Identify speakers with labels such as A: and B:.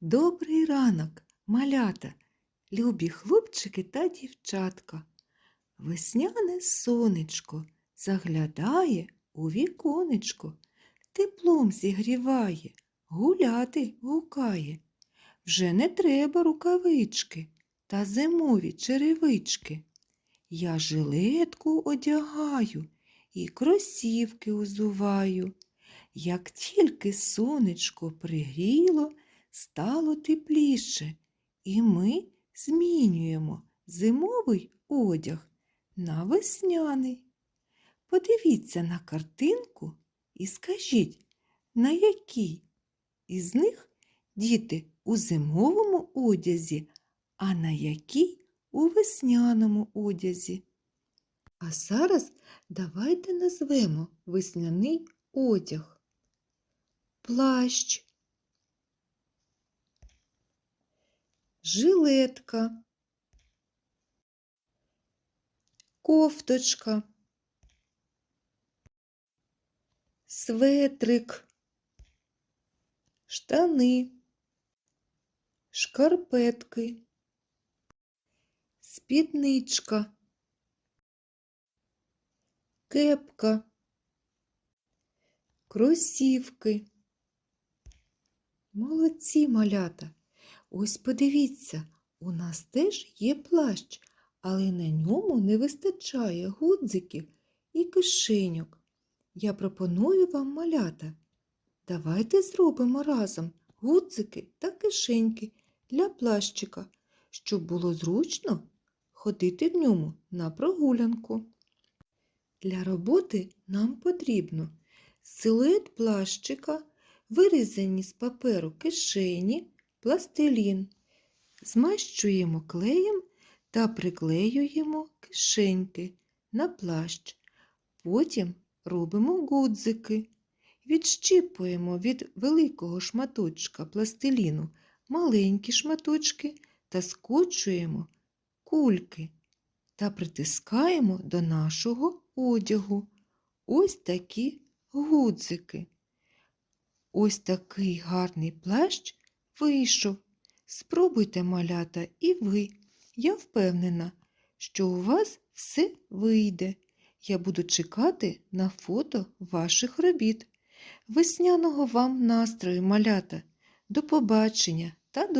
A: Добрий ранок, малята, любі хлопчики та дівчатка. Весняне сонечко заглядає у віконечко, теплом зігріває, гуляти гукає. Вже не треба рукавички та зимові черевички. Я жилетку одягаю і кросівки узуваю. Як тільки сонечко пригріло, стало тепліше, і ми змінюємо зимовий одяг на весняний. Подивіться на картинку і скажіть, на якій із них діти у зимовому одязі, а на якій у весняному одязі. А зараз давайте назвемо весняний одяг. Плащ, жилетка, кофточка, светрик, штани, шкарпетки, спідничка, кепка, кросівки. Молодці малята! Ось подивіться, у нас теж є плащ, але на ньому не вистачає гудзиків і кишеньок. Я пропоную вам малята. Давайте зробимо разом гудзики та кишеньки для плащика, щоб було зручно ходити в ньому на прогулянку. Для роботи нам потрібно силует плащика, вирізані з паперу кишені, пластилін. Змащуємо клеєм та приклеюємо кишеньки на плащ. Потім робимо гудзики. Відщіпуємо від великого шматочка пластиліну маленькі шматочки та скочуємо кульки та притискаємо до нашого одягу. Ось такі гудзики. Ось такий гарний плащ вийшов. Спробуйте малята і ви. Я впевнена, що у вас все вийде. Я буду чекати на фото ваших робіт. Весняного вам настрою, малята. До побачення та до